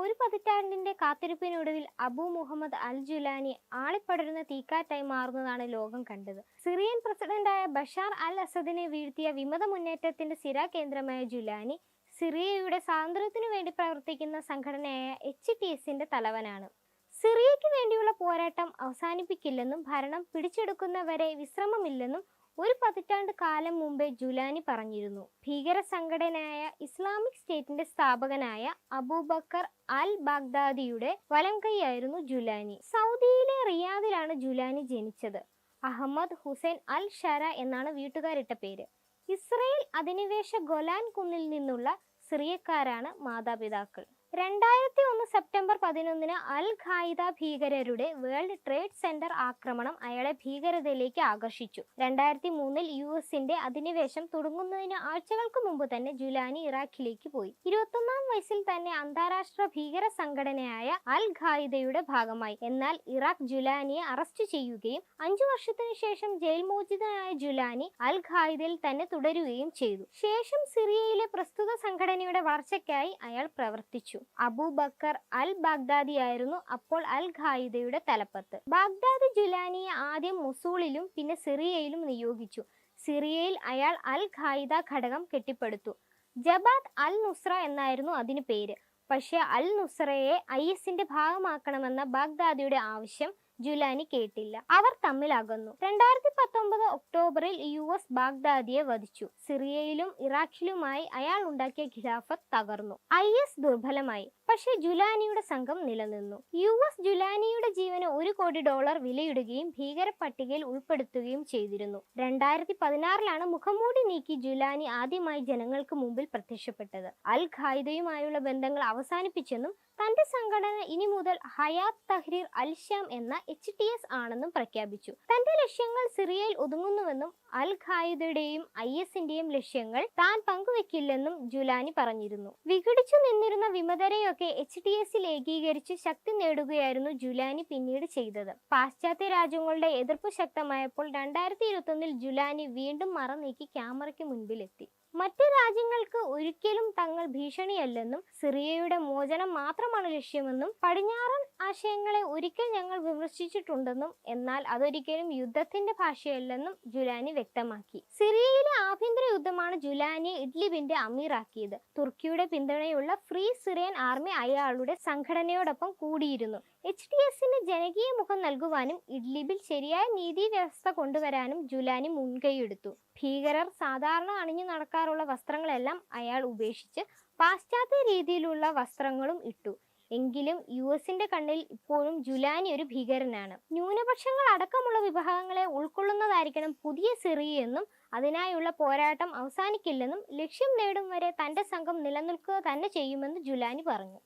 ഒരു പതിറ്റാണ്ടിന്റെ കാത്തിരിപ്പിനൊടുവിൽ അബു മുഹമ്മദ് അൽ ജുലാനി ആളിപ്പടരുന്ന തീക്കാറ്റായി മാറുന്നതാണ് ലോകം കണ്ടത്. സിറിയൻ പ്രസിഡന്റായ ബഷാർ അൽ അസദിനെ വീഴ്ത്തിയ വിമത മുന്നേറ്റത്തിന്റെ കേന്ദ്രമായ ജുലാനി സിറിയയുടെ സ്വാതന്ത്ര്യത്തിനു വേണ്ടി പ്രവർത്തിക്കുന്ന സംഘടനയായ എച്ച് ടി എസിന്റെ തലവനാണ്. സിറിയയ്ക്ക് വേണ്ടിയുള്ള പോരാട്ടം അവസാനിപ്പിക്കില്ലെന്നും ഭരണം പിടിച്ചെടുക്കുന്നവരെ വിശ്രമമില്ലെന്നും ഒരു പതിറ്റാണ്ട് കാലം മുമ്പേ ജുലാനി പറഞ്ഞിരുന്നു. ഭീകര സംഘടനയായ ഇസ്ലാമിക് സ്റ്റേറ്റിന്റെ സ്ഥാപകനായ അബൂബക്കർ അൽ ബാഗ്ദാദിയുടെ വലംകൈയായിരുന്നു ജുലാനി. സൗദിയിലെ റിയാദിലാണ് ജുലാനി ജനിച്ചത്. അഹമ്മദ് ഹുസൈൻ അൽ ഷര എന്നാണ് വീട്ടുകാരിട്ട പേര്. ഇസ്രയേൽ അധിനിവേശ ഗൊലാൻ കുന്നിൽ നിന്നുള്ള സിറിയക്കാരാണ് മാതാപിതാക്കൾ. രണ്ടായിരത്തി ഒന്ന് സെപ്റ്റംബർ പതിനൊന്നിന് അൽ ഖായിദ ഭീകരരുടെ വേൾഡ് ട്രേഡ് സെന്റർ ആക്രമണം അയാളെ ഭീകരതയിലേക്ക് ആകർഷിച്ചു. രണ്ടായിരത്തി മൂന്നിൽ യു എസിന്റെ അധിനിവേശം തുടങ്ങുന്നതിന് ആഴ്ചകൾക്ക് മുമ്പ് തന്നെ ജുലാനി ഇറാഖിലേക്ക് പോയി. ഇരുപത്തൊന്നാം വയസ്സിൽ തന്നെ അന്താരാഷ്ട്ര ഭീകര സംഘടനയായ അൽ ഖായിദയുടെ ഭാഗമായി. എന്നാൽ ഇറാഖ് ജുലാനിയെ അറസ്റ്റ് ചെയ്യുകയും അഞ്ചു വർഷത്തിനു ശേഷം ജയിൽ മോചിതനായ ജുലാനി അൽ ഖായിദയിൽ തന്നെ തുടരുകയും ചെയ്തു. ശേഷം സിറിയയിലെ പ്രസ്തുത സംഘടനയുടെ വളർച്ചയ്ക്കായി അയാൾ പ്രവർത്തിച്ചു. അബൂബക്കർ അൽ ബാഗ്ദാദി ആയിരുന്നു അപ്പോൾ അൽ ഖായിദയുടെ തലപ്പത്ത്. ബാഗ്ദാദി ജുലാനിയെ ആദ്യം മുസൂളിലും പിന്നെ സിറിയയിലും നിയോഗിച്ചു. സിറിയയിൽ അയാൾ അൽ ഖായിദ ഘടകം കെട്ടിപ്പടുത്തു. ജബാത്ത് അൽ നുസ്ര എന്നായിരുന്നു അതിന് പേര്. പക്ഷേ അൽ നുസ്രയെ ഐ എസിന്റെ ഭാഗമാക്കണമെന്ന ബാഗ്ദാദിയുടെ ആവശ്യം ജുലാനി കേട്ടില്ല. അവർ തമ്മിൽ അകന്നു രണ്ടായിരത്തി പത്തൊമ്പത് ഒക്ടോബറിൽ യു എസ് ബാഗ്ദാദിയെ വധിച്ചു. സിറിയയിലും ഇറാഖിലുമായി അയാൾ ഉണ്ടാക്കിയ ഖിലാഫത്ത് തകർന്നു. ഐ എസ് ദുർബലമായി. പക്ഷേ ജുലാനിയുടെ സംഘം നിലനിന്നു. യു എസ് ജുലാനിയുടെ ജീവന് ഒരു കോടി ഡോളർ വിലയിടുകയും ഭീകര പട്ടികയിൽ ഉൾപ്പെടുത്തുകയും ചെയ്തിരുന്നു. രണ്ടായിരത്തി പതിനാറിലാണ് മുഖംമൂടി നീക്കി ജുലാനി ആദ്യമായി ജനങ്ങൾക്ക് മുമ്പിൽ പ്രത്യക്ഷപ്പെട്ടത്. അൽ ഖായിദയുമായുള്ള ബന്ധങ്ങൾ അവസാനിപ്പിച്ചെന്നും തന്റെ സംഘടന ഇനി മുതൽ ഹയാത്ത് തഹ്രീർ അൽ ഷ്യാം എന്ന എച്ച് ടി എസ് ആണെന്നും പ്രഖ്യാപിച്ചു. തന്റെ ലക്ഷ്യങ്ങൾ സിറിയയിൽ ഒതുങ്ങുന്നുവെന്നും അൽ ഖായിദയുടെയും ഐ എസിന്റെയും ലക്ഷ്യങ്ങൾ താൻ പങ്കുവെക്കില്ലെന്നും ജുലാനി പറഞ്ഞിരുന്നു. വിഘടിച്ചു നിന്നിരുന്ന വിമതരെയൊക്കെ എച്ച് ടി എസിൽ ഏകീകരിച്ച് ശക്തി നേടുകയായിരുന്നു ജുലാനി പിന്നീട് ചെയ്തത്. പാശ്ചാത്യ രാജ്യങ്ങളുടെ എതിർപ്പ് ശക്തമായപ്പോൾ രണ്ടായിരത്തി ഇരുപത്തൊന്നിൽ ജുലാനി വീണ്ടും മറ നീക്കി ക്യാമറയ്ക്ക് മുൻപിലെത്തി. മറ്റ് രാജ്യങ്ങൾക്ക് ഒരിക്കലും തങ്ങൾ ഭീഷണിയല്ലെന്നും സിറിയയുടെ മോചനം മാത്രമാണ് ലക്ഷ്യമെന്നും പടിഞ്ഞാറൻ ആശയങ്ങളെ ഒരിക്കൽ ഞങ്ങൾ വിമർശിച്ചിട്ടുണ്ടെന്നും എന്നാൽ അതൊരിക്കലും യുദ്ധത്തിന്റെ ഭാഷയല്ലെന്നും ജുലാനി വ്യക്തമാക്കി. സിറിയയിലെ ആഭ്യന്തര യുദ്ധമാണ് ജുലാനിയെ ഇഡ്ലിബിന്റെ അമീറാക്കിയത് തുർക്കിയുടെ പിന്തുണയുള്ള ഫ്രീ സിറിയൻ ആർമി അയാളുടെ സംഘടനയോടൊപ്പം കൂടിയിരുന്നു. എച്ച് ഡി എസിന് ജനകീയ മുഖം നൽകുവാനും ഇഡ്ലിബിൽ ശരിയായ നീതി വ്യവസ്ഥ കൊണ്ടുവരാനും ജുലാനി മുൻകൈയെടുത്തു. ഭീകരർ സാധാരണ അണിഞ്ഞു നടക്കാറുള്ള വസ്ത്രങ്ങളെല്ലാം അയാൾ ഉപേക്ഷിച്ച് പാശ്ചാത്യ രീതിയിലുള്ള വസ്ത്രങ്ങളും ഇട്ടു. എങ്കിലും യു എസിന്റെ കണ്ണിൽ ഇപ്പോഴും ജുലാനി ഒരു ഭീകരനാണ്. ന്യൂനപക്ഷങ്ങൾ അടക്കമുള്ള വിഭാഗങ്ങളെ ഉൾക്കൊള്ളുന്നതായിരിക്കണം പുതിയ സിറിയെന്നും അതിനായുള്ള പോരാട്ടം അവസാനിക്കില്ലെന്നും ലക്ഷ്യം നേടും വരെ തന്റെ സംഘം നിലനിൽക്കുക തന്നെ ചെയ്യുമെന്ന് ജുലാനി പറഞ്ഞു.